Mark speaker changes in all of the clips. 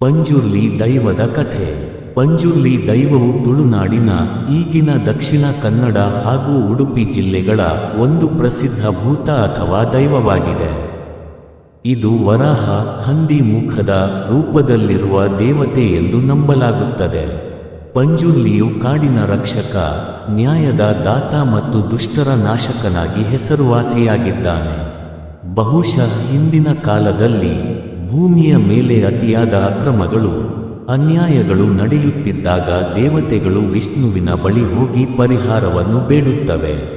Speaker 1: ಪಂಜುರ್ಲಿ ದೈವದ ಕಥೆ. ಪಂಜುರ್ಲಿ ದೈವವು ತುಳುನಾಡಿನ ಈಗಿನ ದಕ್ಷಿಣ ಕನ್ನಡ ಹಾಗೂ ಉಡುಪಿ ಜಿಲ್ಲೆಗಳ ಒಂದು ಪ್ರಸಿದ್ಧ ಭೂತ ಅಥವಾ ದೈವವಾಗಿದೆ. ಇದು ವರಾಹ ಹಂದಿ ಮುಖದ ರೂಪದಲ್ಲಿರುವ ದೇವತೆ ಎಂದು ನಂಬಲಾಗುತ್ತದೆ. ಪಂಜುರ್ಲಿಯು ಕಾಡಿನ ರಕ್ಷಕ, ನ್ಯಾಯದ ದಾತ ಮತ್ತು ದುಷ್ಟರ ನಾಶಕನಾಗಿ ಹೆಸರುವಾಸಿಯಾಗಿದ್ದಾನೆ. ಬಹುಶಃ ಹಿಂದಿನ ಕಾಲದಲ್ಲಿ ಭೂಮಿಯ ಮೇಲೆ ಅತಿಯಾದ ಅಕ್ರಮಗಳು, ಅನ್ಯಾಯಗಳು ನಡೆಯುತ್ತಿದ್ದಾಗ ದೇವತೆಗಳು ವಿಷ್ಣುವಿನ ಬಳಿ ಹೋಗಿ ಪರಿಹಾರವನ್ನು ಬೇಡುತ್ತವೆ.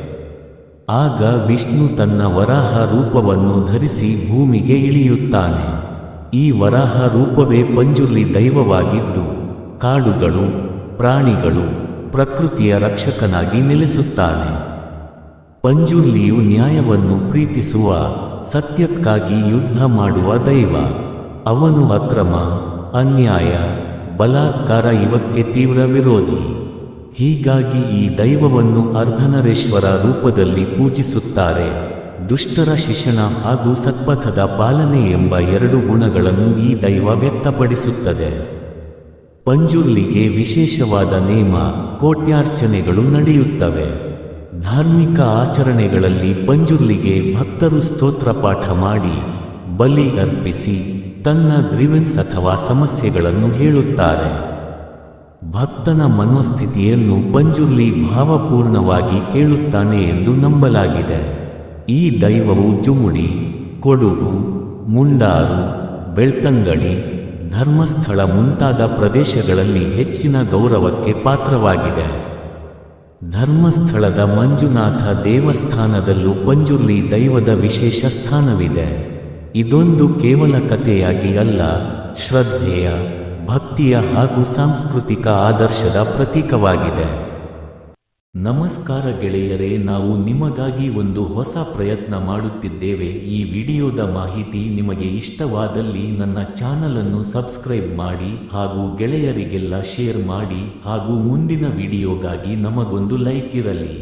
Speaker 1: ಆಗ ವಿಷ್ಣು ತನ್ನ ವರಾಹ ರೂಪವನ್ನು ಧರಿಸಿ ಭೂಮಿಗೆ ಇಳಿಯುತ್ತಾನೆ. ಈ ವರಾಹ ರೂಪವೇ ಪಂಜುಲಿ ದೈವವಾಗಿದ್ದು, ಕಾಡುಗಳು, ಪ್ರಾಣಿಗಳು ಪ್ರಕೃತಿಯ ರಕ್ಷಕನಾಗಿ ನೆಲೆಸುತ್ತಾನೆ. ಪಂಜುರ್ಲಿಯು ನ್ಯಾಯವನ್ನು ಪ್ರೀತಿಸುವ ಸತ್ಯಕ್ಕಾಗಿ ಯುದ್ಧ ಮಾಡುವ ದೈವ. ಅವನು ಅಕ್ರಮ, ಅನ್ಯಾಯ, ಬಲಾತ್ಕಾರ ಇವಕ್ಕೆ ತೀವ್ರ ವಿರೋಧಿ. ಹೀಗಾಗಿ ಈ ದೈವವನ್ನು ಅರ್ಧನರೇಶ್ವರ ರೂಪದಲ್ಲಿ ಪೂಜಿಸುತ್ತಾರೆ. ದುಷ್ಟರ ಶಿಕ್ಷಣ ಹಾಗೂ ಸತ್ಪಥದ ಪಾಲನೆ ಎಂಬ ಎರಡು ಗುಣಗಳನ್ನು ಈ ದೈವ ವ್ಯಕ್ತಪಡಿಸುತ್ತದೆ. ಪಂಜುರ್ಲಿಗೆ ವಿಶೇಷವಾದ ನೇಮ, ಕೋಟ್ಯಾರ್ಚನೆಗಳು ನಡೆಯುತ್ತವೆ. ಧಾರ್ಮಿಕ ಆಚರಣೆಗಳಲ್ಲಿ ಪಂಜುರ್ಲಿಗೆ ಭಕ್ತರು ಸ್ತೋತ್ರ ಪಾಠ ಮಾಡಿ, ಬಲಿ ಅರ್ಪಿಸಿ, ತನ್ನ ಗ್ರೀವೆನ್ಸ್ ಅಥವಾ ಸಮಸ್ಯೆಗಳನ್ನು ಹೇಳುತ್ತಾರೆ. ಭಕ್ತನ ಮನೋಸ್ಥಿತಿಯನ್ನು ಪಂಜುರ್ಲಿ ಭಾವಪೂರ್ಣವಾಗಿ ಕೇಳುತ್ತಾನೆ ಎಂದು ನಂಬಲಾಗಿದೆ. ಈ ದೈವವು ಜುಮುಡಿ, ಕೊಡುಗು, ಮುಂಡಾರು, ಬೆಳ್ತಂಗಡಿ, ಧರ್ಮಸ್ಥಳ ಮುಂತಾದ ಪ್ರದೇಶಗಳಲ್ಲಿ ಹೆಚ್ಚಿನ ಗೌರವಕ್ಕೆ ಪಾತ್ರವಾಗಿದೆ. ಧರ್ಮಸ್ಥಳದ ಮಂಜುನಾಥ ದೇವಸ್ಥಾನದಲ್ಲೂ ಪಂಜುರ್ಲಿ ದೈವದ ವಿಶೇಷ ಸ್ಥಾನವಿದೆ. ಇದೊಂದು ಕೇವಲ ಕಥೆಯಾಗಿ ಅಲ್ಲ, ಶ್ರದ್ಧೆಯ, ಭಕ್ತಿಯ ಹಾಗೂ ಸಾಂಸ್ಕೃತಿಕ ಆದರ್ಶದ ಪ್ರತೀಕವಾಗಿದೆ. ನಮಸ್ಕಾರ ಗೆಳೆಯರೇ, ನಾವು ನಿಮಗಾಗಿ ಒಂದು ಹೊಸ ಪ್ರಯತ್ನ ಮಾಡುತ್ತಿದ್ದೇವೆ. ಈ ವಿಡಿಯೋದ ಮಾಹಿತಿ ನಿಮಗೆ ಇಷ್ಟವಾದಲ್ಲಿ ನನ್ನ ಚಾನಲ್ ಅನ್ನು ಸಬ್ಸ್ಕ್ರೈಬ್ ಮಾಡಿ ಹಾಗೂ ಗೆಳೆಯರಿಗೆಲ್ಲ ಶೇರ್ ಮಾಡಿ ಹಾಗೂ ಮುಂದಿನ ವಿಡಿಯೋಗಾಗಿ ನಮಗೊಂದು ಲೈಕ್ ಇರಲಿ.